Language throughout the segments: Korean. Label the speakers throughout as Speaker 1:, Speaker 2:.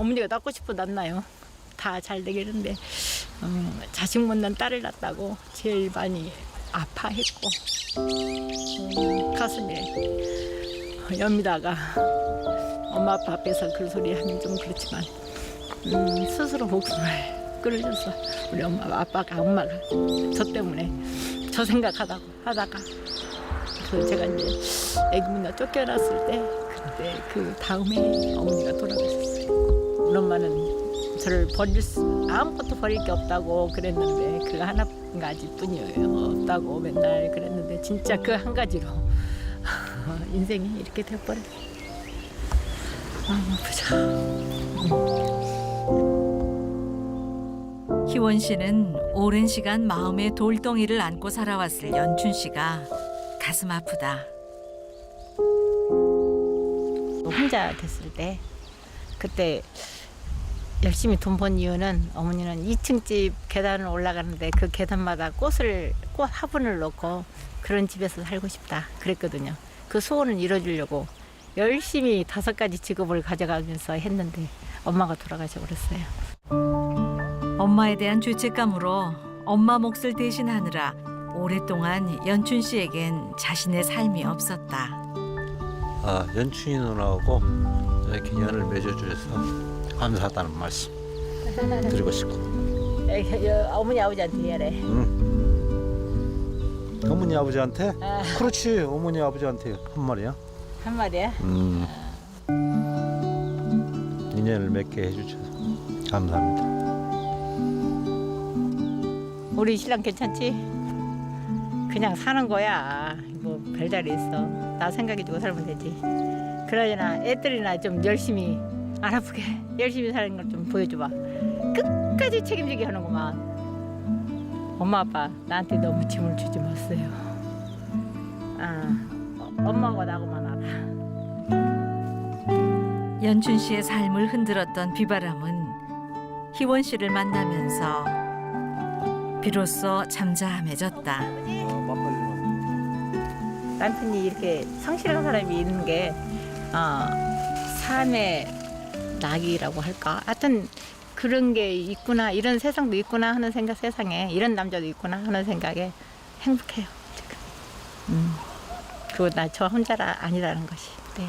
Speaker 1: 어머니가 낳고 싶어 낳나요? 다 잘 되겠는데 어, 자식 못난 딸을 낳았다고 제일 많이 아파했고 음, 가슴에 연미다가 엄마 아빠 앞에서 그 소리 하면 좀 그렇지만 음, 스스로 목숨을 끊으셨어 우리 엄마 아빠가 엄마가 저 때문에 저 생각하다가 하다가 그래서 제가 이제 애기 문나 쫓겨났을 때 그때 그 다음에 어머니가 돌아가셨어요. 우리 엄마는 저를 버릴 수 아무것도 버릴 게 없다고 그랬는데 그 하나 가지뿐이에요. 없다고 맨날 그랬는데 진짜 그 한 가지로 인생이 이렇게 돼버렸어. 아 아프죠.
Speaker 2: 희원 씨는 오랜 시간 마음의 돌덩이를 안고 살아왔을 연춘 씨가 가슴 아프다.
Speaker 1: 혼자 됐을 때 그때 열심히 돈 번 이유는 어머니는 2층 집 계단을 올라가는데 그 계단마다 꽃을 꽃 화분을 놓고 그런 집에서 살고 싶다 그랬거든요. 그 소원을 이뤄주려고 열심히 다섯 가지 직업을 가져가면서 했는데 엄마가 돌아가셔 버렸어요.
Speaker 2: 엄마에 대한 죄책감으로 엄마 몫을 대신하느라 오랫동안 연춘 씨에겐 자신의 삶이 없었다.
Speaker 3: 아, 연춘이 누나하고 이렇게 연을 맺어주셔서 감사하다는 말씀 드리고 싶고
Speaker 1: 어머니 아버지한테 해래.
Speaker 3: 응. 어머니 아버지한테?
Speaker 1: 아.
Speaker 3: 그렇지 어머니 아버지한테 한 말이야
Speaker 1: 한 마디야.
Speaker 3: 음. 인연을 맺게 해주셔서 감사합니다
Speaker 1: 우리 신랑 괜찮지? 그냥 사는 거야. 뭐 별다리 있어. 나 생각해주고 살면 되지. 그러잖아. 애들이나 좀 열심히 안 아프게 열심히 사는 걸 좀 보여줘봐. 끝까지 책임지게 하는구만. 엄마 아빠 나한테 너무 짐을 주지 마세요. 아, 어, 엄마하고 나하고만 알아.
Speaker 2: 연춘 씨의 삶을 흔들었던 비바람은 희원 씨를 만나면서 비로소 잠잠해졌다.
Speaker 1: 남편이 이렇게 성실한 사람이 있는 게 어, 삶의 낙이라고 할까? 하여튼 그런 게 있구나 이런 세상도 있구나 하는 생각 세상에 이런 남자도 있구나 하는 생각에 행복해요 지금. 음. 그거 나저 혼자라 아니라는 것이. 네.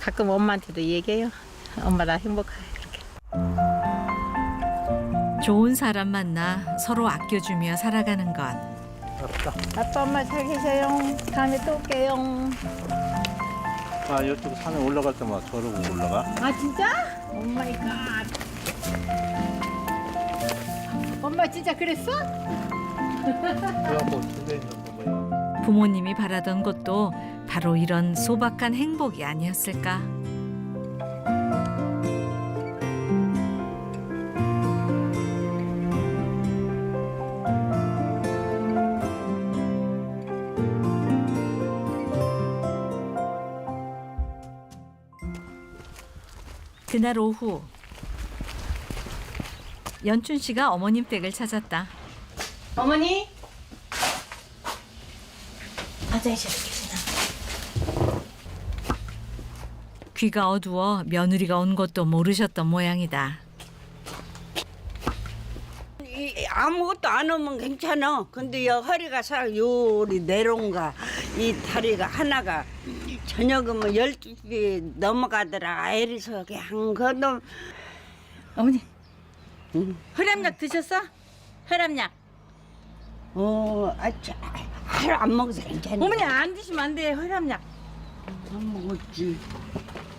Speaker 1: 가끔 엄마한테도 얘기해요. 엄마 나 행복해 그렇게.
Speaker 2: 좋은 사람 만나 서로 아껴주며 살아가는 것.
Speaker 1: 아빠 엄마 잘 계세요. 다음에 또 올게요.
Speaker 3: 아 이쪽 산에 올라갈 때마다 저러고 올라가
Speaker 1: 아 진짜? 오 마이 갓. 엄마 진짜 그랬어?
Speaker 3: 그래갖고 집에 있는 거야
Speaker 2: 부모님이 바라던 것도 바로 이런 소박한 행복이 아니었을까. 그날 오후 연춘 씨가 어머님 댁을 찾았다.
Speaker 1: 어머니. 화장실에 계시나?
Speaker 2: 귀가 어두워 며느리가 온 것도 모르셨던 모양이다.
Speaker 4: 이 아무것도 안 하면 괜찮아. 근데 이 허리가 살 요리 내려온가 이 다리가 하나가 저녁은 뭐 열두 개 넘어가더라. 애리서 그냥 그놈
Speaker 1: 어머니.
Speaker 4: 응.
Speaker 1: 혈압약 드셨어? 혈압약.
Speaker 4: 어, 아차, 하루 안 먹어서 괜찮아.
Speaker 1: 어머니 안 드시면 안 돼. 혈압약.
Speaker 4: 안 먹었지.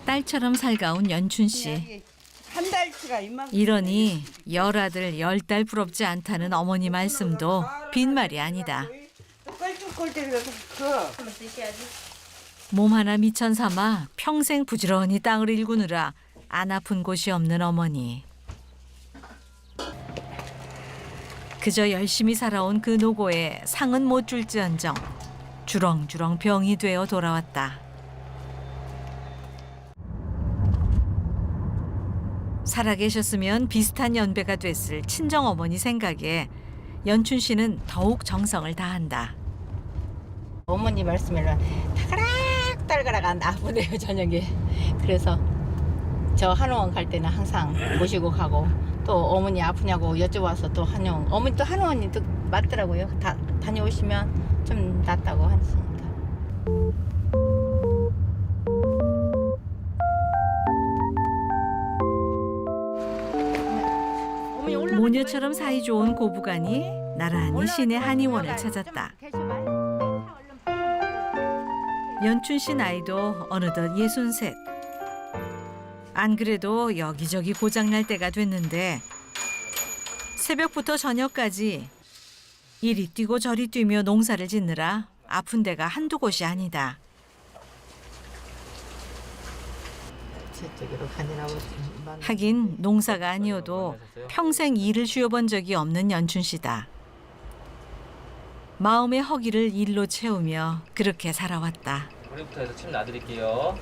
Speaker 2: 딸처럼 살가운 연춘 씨.
Speaker 4: 한 달치가 이만큼.
Speaker 2: 이러니 열 아들 열달 부럽지 않다는 어머니 말씀도 빈말이 아니다.
Speaker 4: 껄쭉껄쭉해서 그.
Speaker 2: 몸 하나 미천 삼아 평생 부지런히 땅을 일구느라 안 아픈 곳이 없는 어머니. 그저 열심히 살아온 그 노고에 상은 못 줄지언정 주렁주렁 병이 되어 돌아왔다. 살아계셨으면 비슷한 연배가 됐을 친정 어머니 생각에 연춘 씨는 더욱 정성을 다한다.
Speaker 1: 어머니 말씀에는 타가 락 달가락 안 아프네요 저녁에. 그래서 저 한의원 갈 때는 항상 모시고 가고 또 어머니 아프냐고 여쭤봐서 또 한의원 어머니 또 한의원이 또 맞더라고요. 다 다녀오시면 좀 낫다고 하시니까.
Speaker 2: 모녀처럼
Speaker 1: 말고.
Speaker 2: 사이 좋은 고부간이 나란히 시내 한의원을. 찾았다. 연춘 씨 나이도 어느덧 예순셋. 안 그래도 여기저기 고장날 때가 됐는데 새벽부터 저녁까지 이리 뛰고 저리 뛰며 농사를 짓느라 아픈 데가 한두 곳이 아니다. 하긴 농사가 아니어도 평생 일을 쉬어본 적이 없는 연춘 씨다. 마음의 허기를 일로 채우며 그렇게 살아왔다.
Speaker 5: 머리부터 해서 침 놔드릴게요.